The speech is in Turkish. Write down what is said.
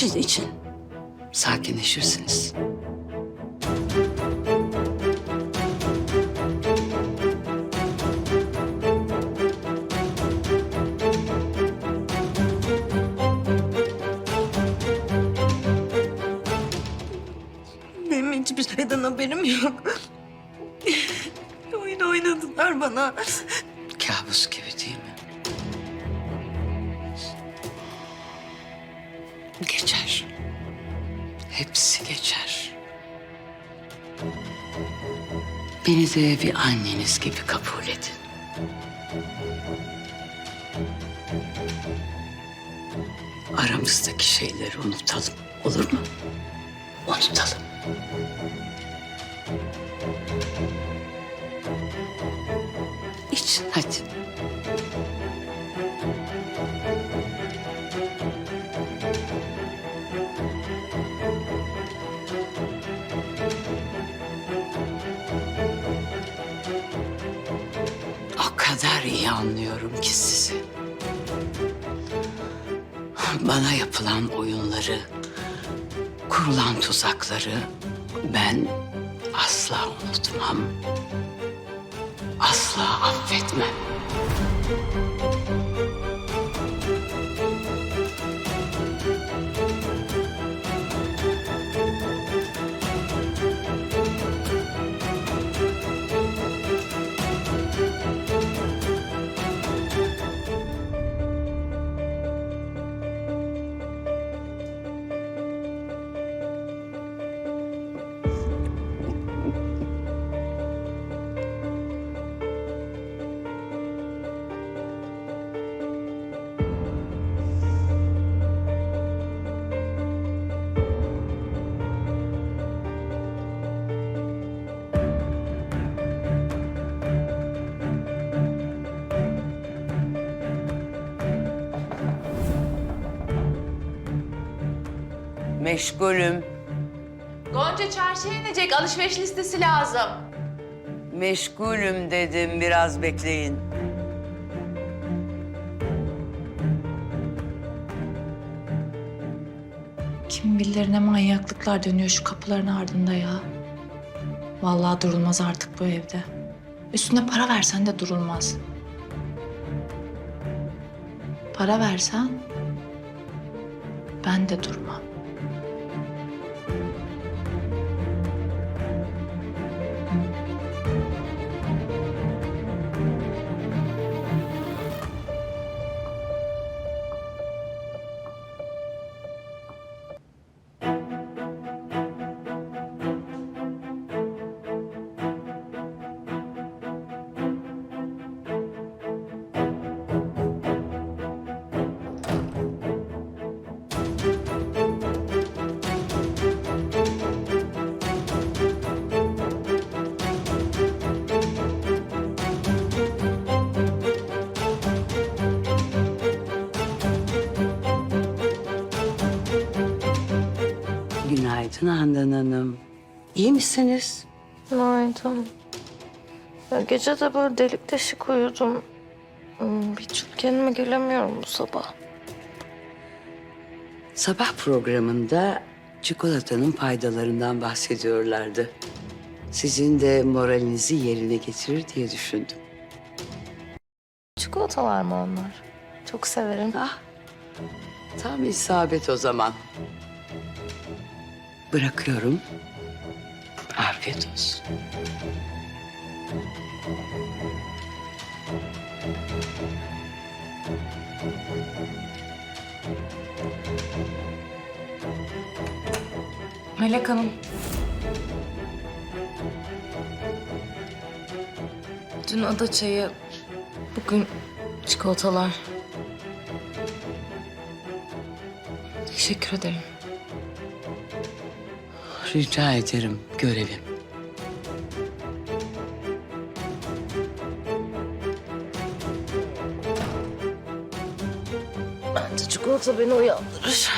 için için. Sakinleşirsiniz. Benim hiçbir şeyden haberim yok. Oyun oynadılar bana. Kabus gibi değil mi? Hepsi geçer. Beni de bir anneniz gibi kabul edin. Aramızdaki şeyleri unutalım. Olur mu? Unutalım. İçin hadi. Kadar iyi anlıyorum ki sizi. Bana yapılan oyunları, kurulan tuzakları ben asla unutmam. Asla affetmem. Meşgulüm. Gonca çarşıya inecek. Alışveriş listesi lazım. Meşgulüm dedim biraz bekleyin. Kim bilir ne manyaklıklar dönüyor şu kapıların ardında ya. Vallahi durulmaz artık bu evde. Üstüne para versen de durulmaz. Para versen ben de durmam. Günaydın Handan Hanım. İyi misiniz? Günaydın. Ya gece de böyle delik deşik uyudum. Hmm, Hiç kendime gelemiyorum bu sabah. Sabah programında çikolatanın faydalarından bahsediyorlardı. Sizin de moralinizi yerine getirir diye düşündüm. Çikolatalar mı onlar? Çok severim. Ah, tam isabet o zaman. Bırakıyorum. Afiyet olsun. Melek Hanım. Dün ada çayı, bugün çikolatalar. Teşekkür ederim. Rica ederim görevim. Bence çikolata beni uyandırır.